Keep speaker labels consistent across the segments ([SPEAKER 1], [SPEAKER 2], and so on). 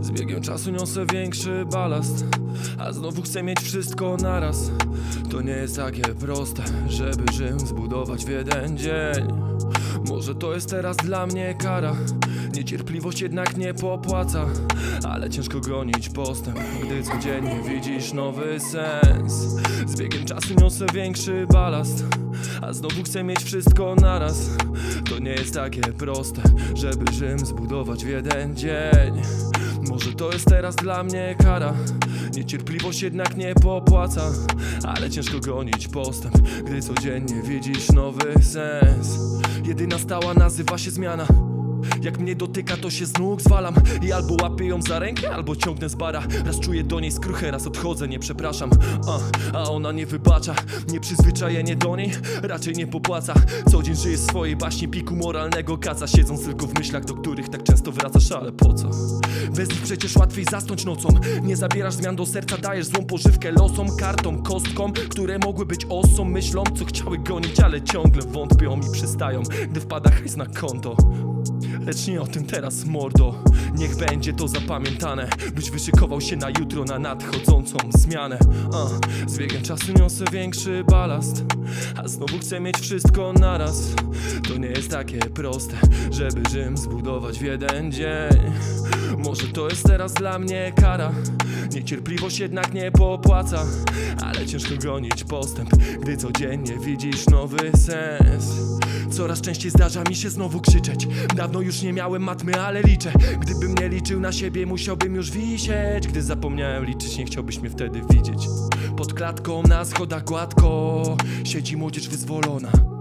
[SPEAKER 1] Z biegiem czasu niosę większy balast A znowu chcę mieć wszystko naraz. To nie jest takie proste Żeby Rzym zbudować w jeden dzień. Może to jest teraz dla mnie kara. Niecierpliwość jednak nie popłaca Ale ciężko gonić postęp Gdy codziennie widzisz nowy sens. Z biegiem czasu niosę większy balast a znowu chcę mieć wszystko naraz. To nie jest takie proste Żeby Rzym zbudować w jeden dzień. Może to jest teraz dla mnie kara. Niecierpliwość jednak nie popłaca. Ale ciężko gonić postęp Gdy codziennie widzisz nowy sens. Jedyna stała nazywa się zmiana jak mnie dotyka, to się z nóg zwalam I albo łapię ją za rękę, albo ciągnę z bara Raz czuję do niej skruchę, raz odchodzę, nie przepraszam a, a ona nie wybacza Nieprzyzwyczajenie do niej raczej nie popłaca Co dzień żyję swojej baśni piku moralnego kaca Siedząc tylko w myślach, do których tak często wracasz, ale po co? Bez nich przecież łatwiej zasnąć nocą Nie zabierasz zmian do serca, dajesz złą pożywkę losom Kartom, kostkom, które mogły być osą Myślą, co chciały gonić, ale ciągle wątpią i przystają Gdy wpada hajs na konto Lecz nie o tym teraz, mordo. Niech będzie to zapamiętane. Byś wyszykował się na jutro, na nadchodzącą zmianę. Z biegiem czasu niosę większy balast. A znowu chcę mieć wszystko naraz. To nie jest takie proste Żeby Rzym zbudować w jeden dzień Może to jest teraz dla mnie kara? Niecierpliwość jednak nie popłaca Ale ciężko gonić postęp Gdy codziennie widzisz nowy sens. Coraz częściej zdarza mi się znowu krzyczeć. Dawno już nie miałem matmy, ale liczę. Gdybym nie liczył na siebie, musiałbym już wisieć. Gdy zapomniałem liczyć, nie chciałbyś mnie wtedy widzieć. Pod klatką na schodach gładko Siedzi młodzież wyzwolona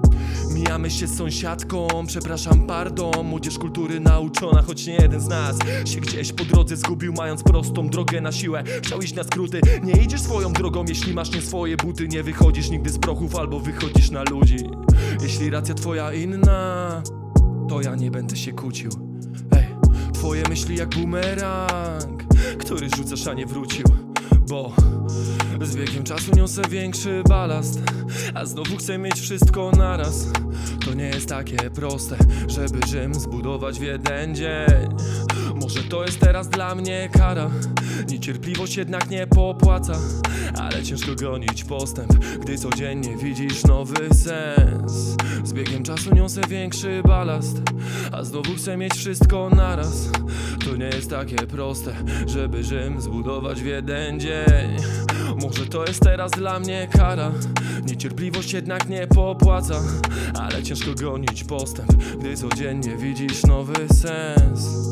[SPEAKER 1] Mijamy się z sąsiadką, przepraszam, pardon. Młodzież kultury nauczona, choć nie jeden z nas Się gdzieś po drodze zgubił, mając prostą drogę na siłę. Chciał iść na skróty, nie idziesz swoją drogą Jeśli masz nie swoje buty, nie wychodzisz nigdy z prochów Albo wychodzisz na ludzi. Jeśli racja twoja inna, to ja nie będę się kłócił. Ej, twoje myśli jak bumerang Który rzucasz, a nie wrócił Bo z biegiem czasu niosę większy balast A znowu chcę mieć wszystko naraz. To nie jest takie proste Żeby Rzym zbudować w jeden dzień Może to jest teraz dla mnie kara? Niecierpliwość jednak nie popłaca. Ale ciężko gonić postęp Gdy codziennie widzisz nowy sens. Z biegiem czasu niosę większy balast A znowu chcę mieć wszystko naraz. To nie jest takie proste Żeby Rzym zbudować w jeden dzień. Może to jest teraz dla mnie kara? Niecierpliwość jednak nie popłaca. Ale ciężko gonić postęp Gdy codziennie widzisz nowy sens